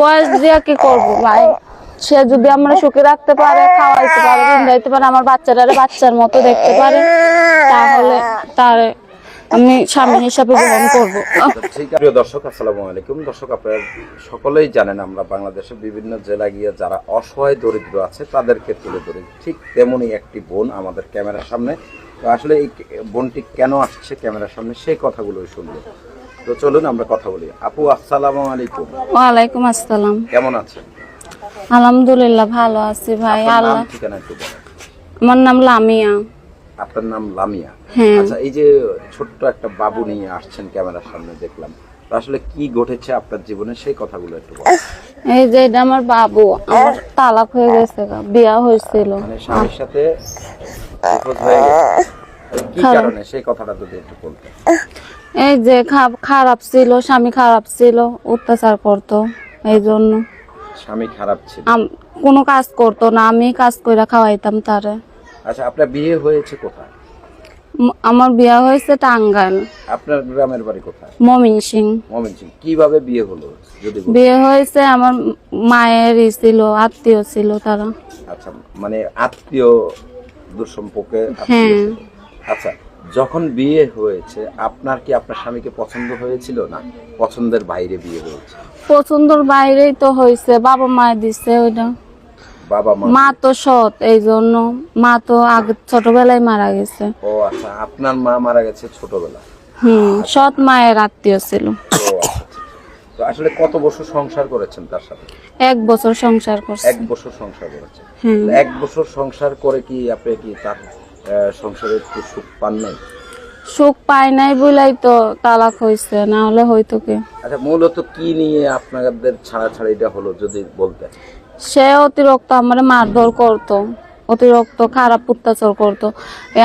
বয়স দিয়ে কি করব ভাই? সে যদি আমরা সুখে রাখতে পারে, খাওয়াইতে পারে বিন্দাইতে পারে, আমার বাচ্চারা বাচ্চার মতো দেখতে পারে, তাহলে তার আমি হিসাবে গ্রহণ করব। প্রিয় দর্শক দর্শক, আপনারা সকলেই জানেন আমরা বাংলাদেশের বিভিন্ন গিয়ে যারা অসহায়, দরিদ্র আছে, তাদেরকে তুলে ঠিক একটি বোন আমাদের ক্যামেরার সামনে। আসলে এই বোনটি কেন আসছে ক্যামেরার সামনে, সেই কথাগুলোই শুনব। তো চলুন আমরা কথা বলি। আপু আসসালামু আলাইকুম। ওয়ালাইকুম আসসালাম। কেমন আছেন? আলহামদুলিল্লাহ ভালো আছি ভাই। আল্লাহ নাম ঠিকানা একটু বলেন। আমার নাম লামিয়া। আপনার নাম লামিয়া? হ্যাঁ। আচ্ছা এই যে ছোট্ট একটা বাবু নিয়ে আসছেন ক্যামেরার সামনে দেখলাম। আসলে কি ঘটেছে আপনার জীবনে? সেই কথাগুলো একটু বলেন। এই যে এটা আমার বাবু আমার তালাক হয়ে গেছে গা, বিয়া হয়েছিল। মানে স্বামীর সাথে নিখোঁজ হয়ে গেছে। কি কারণে? সেই কথাটা যদি একটু বলতেন। এই যে খারাপ ছিল স্বামী খারাপ ছিল অত্যাচার করতো এই জন্য স্বামী খারাপ ছিল। কোনো কাজ করতো না আমি কাজ করে খাওয়াইতাম তারে। আচ্ছা আপনার বিয়ে হয়েছে কোথায়? আমার বিয়া হয়েছে টাঙ্গাইল। আপনার গ্রামের বাড়ি কোথায়? মমিন সিং। মমিন সিং কীভাবে বিয়ে হলো? যদি বিয়ে হয়েছে আমার মায়েরই ছিল আত্মীয় ছিল তারা। আচ্ছা মানে আত্মীয় দুঃসম্পর্কে আত্মীয় হ্যাঁ। আচ্ছা যখন বিয়ে হয়েছে আপনার কি আপনার স্বামীকে পছন্দ হয়েছিল না? পছন্দের বাইরে বিয়ে হয়েছে। পছন্দর বাইরেই তো হয়েছে বাবা মায় দিছে ওইটা। বাবা মা মা তো সৎ এই জন্য মা তো আগে ছোটবেলায় মারা গেছে। ও আচ্ছা আপনার মা মারা গেছে ছোটবেলা হুম সৎ মায়ের আত্মীয় ছিল। ও আচ্ছা আচ্ছা। তো আসলে কত বছর সংসার করেছেন তার সাথে? এক বছর সংসার করছে। এক বছর সংসার করেছেন। হুম। এক বছর সংসার করে কি আপনি কি তার সংসারে একটু সুখ পান নাই? সুখ পায় নাই বলেই তো তালাক হয়েছে না হলে হয়তো কি? আচ্ছা মূলত কি নিয়ে আপনাদের ছাড়াছাড়িটা হলো যদি বলতেন? সে অতিরিক্ত আমার মারধর করতো অতিরিক্ত খারাপ অত্যাচার করতো।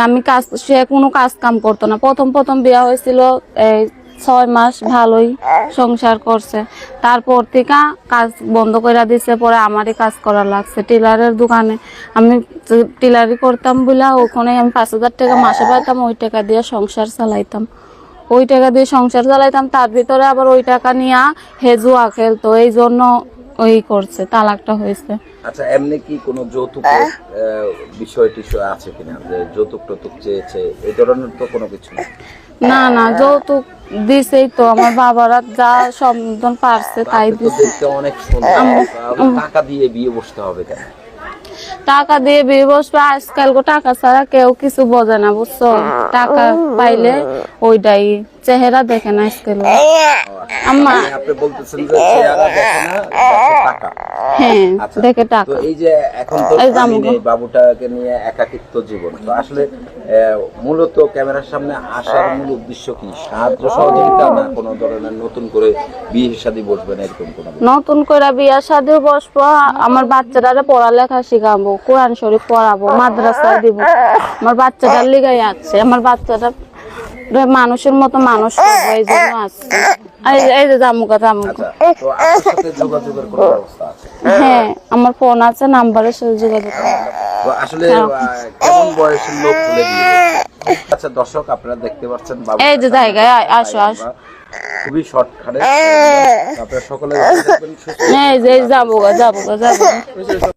আমি কাজ সে কোনো কাজ কাম করতো না। প্রথম প্রথম বিয়া হয়েছিল এই ছয় মাস ভালোই সংসার করছে। তারপর থেকে কাজ বন্ধ করে দিছে পরে আমারই কাজ করা লাগছে। টেলারের দোকানে আমি টেলারি করতাম বলে ওখানে আমি পাঁচ হাজার টাকা মাসে পাইতাম ওই টাকা দিয়ে সংসার চালাইতাম। ওই টাকা দিয়ে সংসার চালাইতাম তার ভিতরে আবার ওই টাকা নিয়ে হে জুয়া খেলতো। এই জন্য ওই করছে তালাকটা হয়েছে। আচ্ছা এমনি কি কোনো যৌতুকের আহ, বিষয় টিষয় আছে কিনা? যে যৌতুক টৌতুক চেয়েছে এই ধরনের তো কোনো কিছু নেই। না না যৌতুক দিছেই তো আমার বাবারা যা সম্বোধন পারছে তাই দিছে। অনেক টাকা দিয়ে বিয়ে বসতে হবে কেন? টাকা দিয়ে বিয়ে বসবে আজকাল টাকা ছাড়া কেউ কিছু বোঝে না বুঝছ? টাকা পাইলে ওইটাই চেহারা দেখে না আম্মা। আপনি বলতেছেন যে চেহারা দেখে না টাকা। হ্যাঁ আচ্ছা। দেখে তো টাকা এই যে এখন তো বাবুটাকে নিয়ে একাকিত্ব জীবন। তো আসলে মূলত ক্যামেরার সামনে আসার মূল উদ্দেশ্য কি? সাহায্য সহযোগিতা না কোনো ধরনের নতুন করে বিয়ে শাদী বসবেন এরকম কোনো নতুন করে বিয়া শাদি বসবো আমার বাচ্চাটারে পড়ালেখা শিখাবো কোরআন শরীফ পড়াবো মাদ্রাসায় দিব। আমার বাচ্চাটার লিগাই আছে আমার বাচ্চাটা মানুষের মতো মানুষ এই জন্য আসছে এই যে- জামুকা জামুকা আচ্ছা হ্যাঁ আমার ফোন আছে নাম্বারের সাথে যোগাযোগ আসলে কেমন বয়সের লোক হলে আচ্ছা দর্শক আপনারা দেখতে পাচ্ছেন বাবু এই যে জায়গায় আয়, আসো আসো। খুবই শর্টকাটে। আপনারা সকলে এই যে এই জামুকা জামুকা জামুকা